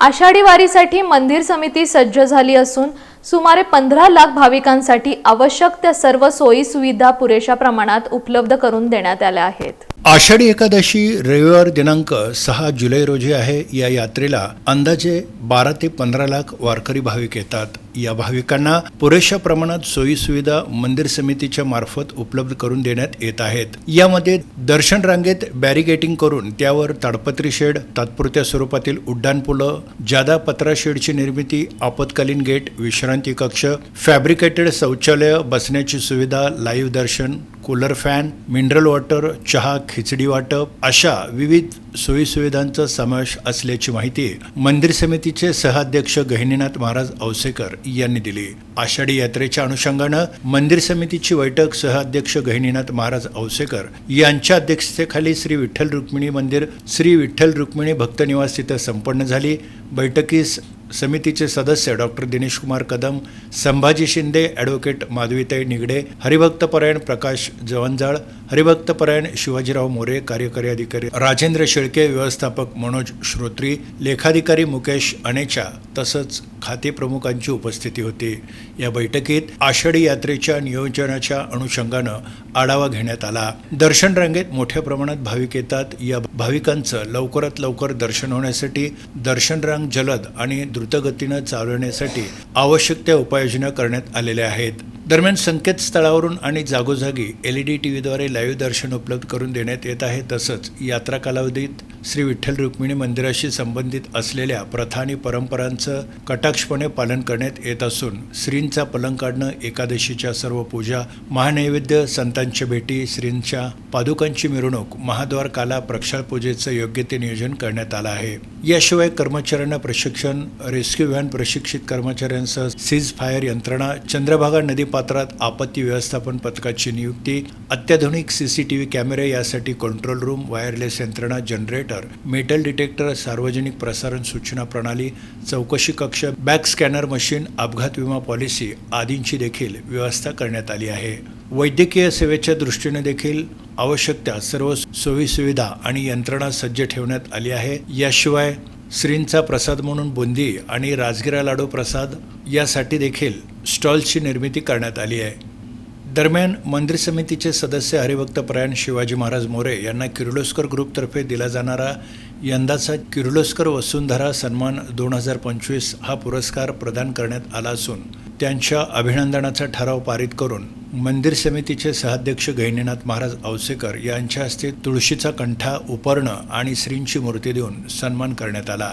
आषाढी वारीसाठी मंदिर समिती सज्ज झाली असून सुमारे पंधरा लाख भाविकांसाठी आवश्यक त्या सर्व सोयी सुविधा पुरेशा प्रमाणात उपलब्ध करून देण्यात आल्या आहेत. आषाढी एकादशी रविवार दिनांक सहा जुलै रोजी आहे. या यात्रेला अंदाजे बारा ते पंधरा लाख वारकरी भाविक येतात. या भाविकांना पुरेशा प्रमाणात सोयी सुविधा मंदिर समितीच्या मार्फत उपलब्ध करून देण्यात येत आहेत. यामध्ये दर्शन रांगेत बॅरिगेटिंग करून त्यावर ताडपत्री शेड तात्पुरत्या स्वरूपातील उड्डाणपुलं जादा पत्रा शेडची निर्मिती आपत्कालीन गेट विश्रांती कक्ष फॅब्रिकेटेड शौचालय बसण्याची सुविधा लाईव्ह दर्शन कूलर फॅन मिनरल वॉटर चहा खिचडी वाटप अशा विविध सोयीसुविधांचा समावेश असल्याची माहिती मंदिर समितीचे सहाध्यक्ष गहिनीनाथ महाराज औसेकर यांनी दिली. आषाढी यात्रेच्या अनुषंगानं मंदिर समितीची बैठक सहाध्यक्ष गहिनीनाथ महाराज औसेकर यांच्या अध्यक्षतेखाली श्री विठ्ठल रुक्मिणी मंदिर श्री विठ्ठल रुक्मिणी भक्तनिवास तिथं इथं संपन्न झाली. बैठकीस समितीचे सदस्य डॉक्टर दिनेश कुमार कदम संभाजी शिंदे ॲडव्होकेट माधवीताई निगडे हरिभक्तपरायण प्रकाश जवंजाळ हरिभक्तपरायण शिवाजीराव मोरे कार्यकारी अधिकारी राजेंद्र शेळके व्यवस्थापक मनोज श्रोत्री लेखाधिकारी मुकेश अनेचा तसंच खाते प्रमुखांची उपस्थिती होती. या बैठकीत आषाढी यात्रेच्या नियोजनाच्या अनुषंगानं आढावा घेण्यात आला. दर्शन रांगेत मोठ्या प्रमाणात भाविक येतात. या भाविकांचं लवकरात लवकर दर्शन होण्यासाठी दर्शन रांग जलद आणि द्रुतगतीनं चालवण्यासाठी आवश्यक त्या उपाययोजना करण्यात आलेल्या आहेत. दरम्यान संकेतस्थळावरून आणि जागोजागी एल ई डी टी व्हीद्वारे लाईव्ह दर्शन उपलब्ध करून देण्यात येत आहे. तसंच यात्रा कालावधीत श्री विठ्ठल रुक्मिणी मंदिराशी संबंधित असलेल्या प्रथा आणि परंपरांचं कटाक्षपणे पालन करण्यात येत असून श्रींचा पलंग काढणं एकादशीच्या सर्व पूजा महानैवेद्य संतांच्या भेटी श्रींच्या पादुकांची मिरवणूक महाद्वार काला प्रक्षाळ पूजेचं योग्य ते नियोजन करण्यात आलं आहे. याशिवाय कर्मचाऱ्यांना प्रशिक्षण रेस्क्यू व्हॅन प्रशिक्षित कर्मचाऱ्यांसह सीज फायर यंत्रणा चंद्रभागा नदीपात्रात आपत्ती व्यवस्थापन पथकाची नियुक्ती अत्याधुनिक सीसीटीव्ही कॅमेरे यासाठी कंट्रोल रूम वायरलेस यंत्रणा जनरेट डिटेक्टर मेटल डिटेक्टर सार्वजनिक प्रसारण सूचना प्रणाली चौकशी कक्ष बॅक स्कॅनर मशीन अपघात विमा पॉलिसी आदींची देखील व्यवस्था करण्यात आली आहे. वैद्यकीय सेवेच्या दृष्टीने देखील आवश्यक त्या सर्व सोयीसुविधा आणि यंत्रणा सज्ज ठेवण्यात आली आहे. याशिवाय श्रींचा प्रसाद म्हणून बुंदी आणि राजगिरा लाडू प्रसाद यासाठी देखील स्टॉल्सची निर्मिती करण्यात आली आहे. दरम्यान मंदिर समितीचे सदस्य हरिभक्तपरायण शिवाजी महाराज मोरे यांना किर्लोस्कर ग्रुपतर्फे दिला जाणारा यंदाचा किर्लोस्कर वसुंधरा सन्मान दोन हजार पंचवीस हा पुरस्कार प्रदान करण्यात आला असून त्यांच्या अभिनंदनाचा ठराव पारित करून मंदिर समितीचे सहाध्यक्ष गहिनीनाथ महाराज औसेकर यांच्या हस्ते तुळशीचा कंठा उपरणं आणि श्रींची मूर्ती देऊन सन्मान करण्यात आला.